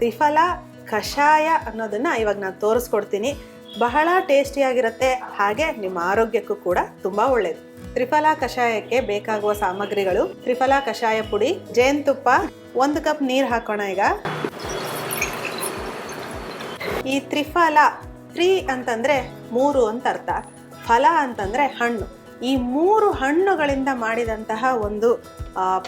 ತ್ರಿಫಲ ಕಷಾಯ ಅನ್ನೋದನ್ನ ಇವಾಗ ನಾನು ತೋರಿಸ್ಕೊಡ್ತೀನಿ. ಬಹಳ ಟೇಸ್ಟಿಯಾಗಿರುತ್ತೆ, ಹಾಗೆ ನಿಮ್ಮ ಆರೋಗ್ಯಕ್ಕೂ ಕೂಡ ತುಂಬಾ ಒಳ್ಳೆಯದು ತ್ರಿಫಲ ಕಷಾಯಕ್ಕೆ ಬೇಕಾಗುವ ಸಾಮಗ್ರಿಗಳು, ತ್ರಿಫಲ ಕಷಾಯ ಪುಡಿ, ಜೇನುತುಪ್ಪ, ಒಂದು ಕಪ್ ನೀರು ಹಾಕೋಣ ಈಗ. ಈ ತ್ರಿಫಲ ತ್ರೀ ಅಂತಂದ್ರೆ ಮೂರು ಅಂತ ಅರ್ಥ. ಫಲ ಅಂತಂದ್ರೆ ಹಣ್ಣು. ಈ ಮೂರು ಹಣ್ಣುಗಳಿಂದ ಮಾಡಿದಂತಹ ಒಂದು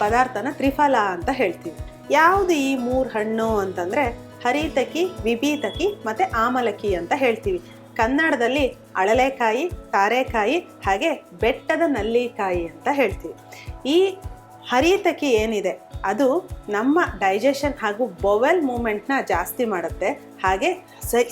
ಪದಾರ್ಥನ ತ್ರಿಫಲ ಅಂತ ಹೇಳ್ತೀವಿ. ಯಾವುದು ಈ ಮೂರು ಹಣ್ಣು ಅಂತಂದರೆ ಹರಿತಕಿ, ವಿಭೀತಕಿ ಮತ್ತು ಆಮಲಕಿ ಅಂತ ಹೇಳ್ತೀವಿ. ಕನ್ನಡದಲ್ಲಿ ಅಳಲೆಕಾಯಿ, ತಾರೆಕಾಯಿ ಹಾಗೆ ಬೆಟ್ಟದ ನಲ್ಲಿಕಾಯಿ ಅಂತ ಹೇಳ್ತೀವಿ. ಈ ಹರಿತಕಿ ಏನಿದೆ, ಅದು ನಮ್ಮ ಡೈಜೆಷನ್ ಹಾಗೂ ಬೊವೆಲ್ ಮೂಮೆಂಟ್ನ ಜಾಸ್ತಿ ಮಾಡುತ್ತೆ. ಹಾಗೆ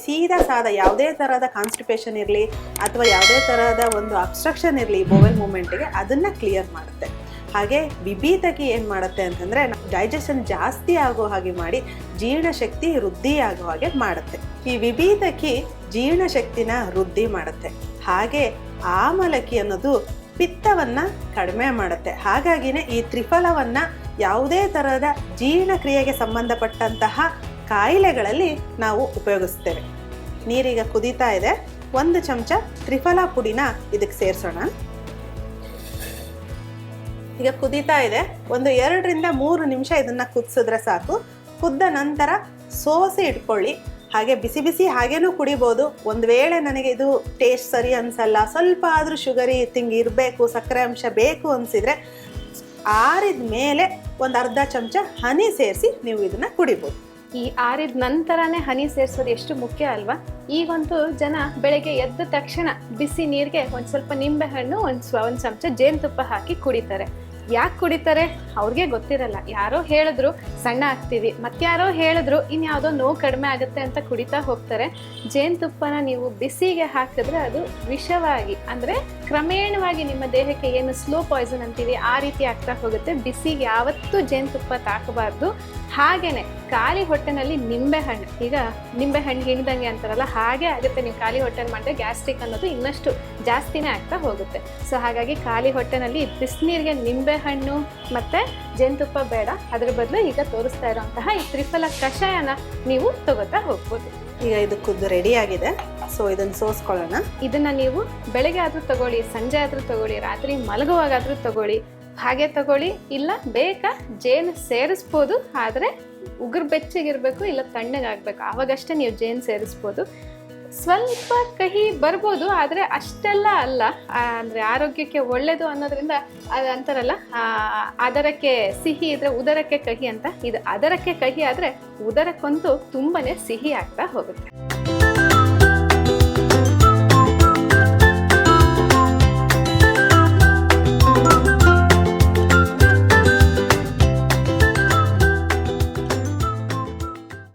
ಸೀದಾ ಸಾದ ಯಾವುದೇ ಥರದ ಕಾನ್ಸ್ಟಿಪೇಷನ್ ಇರಲಿ ಅಥವಾ ಯಾವುದೇ ಥರದ ಒಂದು ಅಬ್ಸ್ಟ್ರಕ್ಷನ್ ಇರಲಿ ಬೊವೆಲ್ ಮೂಮೆಂಟಿಗೆ ಅದನ್ನು ಕ್ಲಿಯರ್ ಮಾಡುತ್ತೆ. ಹಾಗೆ ವಿಭೀತಕಿ ಏನು ಮಾಡುತ್ತೆ ಅಂತಂದರೆ ಡೈಜೆಷನ್ ಜಾಸ್ತಿ ಆಗೋ ಹಾಗೆ ಮಾಡಿ ಜೀರ್ಣಶಕ್ತಿ ವೃದ್ಧಿ ಆಗೋ ಹಾಗೆ ಮಾಡುತ್ತೆ. ಈ ವಿಭೀತಕಿ ಜೀರ್ಣಶಕ್ತಿನ ವೃದ್ಧಿ ಮಾಡುತ್ತೆ. ಹಾಗೆ ಆಮಲಕಿ ಅನ್ನೋದು ಪಿತ್ತವನ್ನು ಕಡಿಮೆ ಮಾಡುತ್ತೆ. ಹಾಗಾಗಿನೇ ಈ ತ್ರಿಫಲವನ್ನು ಯಾವುದೇ ಥರದ ಜೀರ್ಣಕ್ರಿಯೆಗೆ ಸಂಬಂಧಪಟ್ಟಂತಹ ಕಾಯಿಲೆಗಳಲ್ಲಿ ನಾವು ಉಪಯೋಗಿಸ್ತೇವೆ. ನೀರೀಗ ಕುದೀತಾ ಇದೆ. ಒಂದು ಚಮಚ ತ್ರಿಫಲ ಪುಡಿನ ಇದಕ್ಕೆ ಸೇರಿಸೋಣ. ಈಗ ಕುದೀತಾ ಇದೆ. ಒಂದು ಎರಡರಿಂದ ಮೂರು ನಿಮಿಷ ಇದನ್ನು ಕುದಿಸಿದ್ರೆ ಸಾಕು. ಕುದ್ದ ನಂತರ ಸೋಸಿ ಇಟ್ಕೊಳ್ಳಿ. ಹಾಗೆ ಬಿಸಿ ಬಿಸಿ ಹಾಗೇನೂ ಕುಡಿಬೋದು. ಒಂದು ವೇಳೆ ನನಗೆ ಇದು ಟೇಸ್ಟ್ ಸರಿ ಅನ್ಸಲ್ಲ. ಸ್ವಲ್ಪ ಆದರೂ ಶುಗರಿ ತಿಂಗ್ ಇರಬೇಕು, ಸಕ್ಕರೆ ಅಂಶ ಬೇಕು ಅನಿಸಿದರೆ ಆರಿದ ಮೇಲೆ ಒಂದು ಅರ್ಧ ಚಮಚ ಹನಿ ಸೇರಿಸಿ ನೀವು ಇದನ್ನು ಕುಡಿಬೋದು. ಈ ಆರಿದ ನಂತರನೇ ಹನಿ ಸೇರಿಸೋದು ಎಷ್ಟು ಮುಖ್ಯ ಅಲ್ವಾ? ಈಗಂತೂ ಜನ ಬೆಳಗ್ಗೆ ಎದ್ದ ತಕ್ಷಣ ಬಿಸಿ ನೀರಿಗೆ ಒಂದು ಸ್ವಲ್ಪ ನಿಂಬೆಹಣ್ಣು, ಒಂದು ಸ್ವ, ಒಂದು ಚಮಚ ಜೇನುತುಪ್ಪ ಹಾಕಿ ಕುಡಿತಾರೆ. ಯಾಕೆ ಕುಡಿತಾರೆ? ಅವ್ರಿಗೆ ಗೊತ್ತಿರಲ್ಲ. ಯಾರೋ ಹೇಳಿದ್ರು, ಸಣ್ಣ ಆಗ್ತೀವಿ. ಮತ್ತಾರೋ ಹೇಳಿದ್ರು ಇನ್ಯಾವುದೋ ನೋವು ಕಡಿಮೆ ಆಗುತ್ತೆ ಅಂತ ಕುಡಿತಾ ಹೋಗ್ತಾರೆ. ಜೇನುತುಪ್ಪನ ನೀವು ಬಿಸಿಗೆ ಹಾಕಿದ್ರೆ ಅದು ವಿಷವಾಗಿ, ಅಂದರೆ ಕ್ರಮೇಣವಾಗಿ ನಿಮ್ಮ ದೇಹಕ್ಕೆ ಏನು ಸ್ಲೋ ಪಾಯ್ಸನ್ ಅಂತೀವಿ, ಆ ರೀತಿ ಆಗ್ತಾ ಹೋಗುತ್ತೆ. ಬಿಸಿಗೆ ಯಾವತ್ತೂ ಜೇನುತುಪ್ಪ ತಾಕಬಾರ್ದು. ಹಾಗೇನೆ ಖಾಲಿ ಹೊಟ್ಟೆನಲ್ಲಿ ನಿಂಬೆ ಹಣ್ಣು. ಈಗ ನಿಂಬೆ ಹಣ್ಣು ಹಿಂಡ್ದಂಗೆ ಅಂತಾರಲ್ಲ ಹಾಗೆ ಆಗುತ್ತೆ ನೀವು ಖಾಲಿ ಹೊಟ್ಟೆಲಿ ಮಾಡಿದ್ರೆ ಗ್ಯಾಸ್ಟ್ರಿಕ್ ಅನ್ನೋದು ಇನ್ನಷ್ಟು ಜಾಸ್ತಿನೇ ಆಗ್ತಾ ಹೋಗುತ್ತೆ. ಸೊ ಹಾಗಾಗಿ ಖಾಲಿ ಹೊಟ್ಟೆನಲ್ಲಿ ಬಿಸಿನೀರಿಗೆ ನಿಂಬೆ ಹಣ್ಣು ಮತ್ತೆ ಜೇನುತುಪ್ಪ ಬೇಡ. ಅದ್ರ ಬದಲು ಈಗ ತೋರಿಸ್ತಾ ಇರೋಂತಹ ಈ ತ್ರಿಫಲ ಕಷಾಯನ ನೀವು ತಗೋತಾ ಹೋಗ್ಬೋದು. ಈಗ ಇದು ರೆಡಿ ಆಗಿದೆ. ಸೊ ಇದನ್ನ ಸೋಸ್ಕೊಳ್ಳೋಣ. ಇದನ್ನ ನೀವು ಬೆಳಗ್ಗೆ ಆದ್ರೂ ತಗೊಳ್ಳಿ ಸಂಜೆ ಆದ್ರೂ ತಗೊಳ್ಳಿ ರಾತ್ರಿ ಮಲಗುವಾಗಾದ್ರೂ ತಗೊಳ್ಳಿ. ಹಾಗೆ ತಗೊಳ್ಳಿ. ಇಲ್ಲ, ಬೇಕಾ? ಜೇನು ಸೇರಿಸ್ಬೋದು. ಆದರೆ ಉಗುರು ಬೆಚ್ಚಗಿರಬೇಕು, ಇಲ್ಲ ತಣ್ಣಗಾಗಬೇಕು. ಆವಾಗಷ್ಟೇ ನೀವು ಜೇನು ಸೇರಿಸ್ಬೋದು. ಸ್ವಲ್ಪ ಕಹಿ ಬರ್ಬೋದು, ಆದರೆ ಅಷ್ಟೆಲ್ಲ ಅಲ್ಲ. ಅಂದರೆ ಆರೋಗ್ಯಕ್ಕೆ ಒಳ್ಳೆಯದು ಅನ್ನೋದ್ರಿಂದ ಅದು ಅಂತಾರಲ್ಲ ಅದರಕ್ಕೆ ಸಿಹಿ ಇದ್ರೆ ಉದರಕ್ಕೆ ಕಹಿ ಅಂತ. ಇದು ಅದರಕ್ಕೆ ಕಹಿ ಆದರೆ ಉದರಕ್ಕಂತೂ ತುಂಬಾ ಸಿಹಿ ಆಗ್ತಾ ಹೋಗುತ್ತೆ.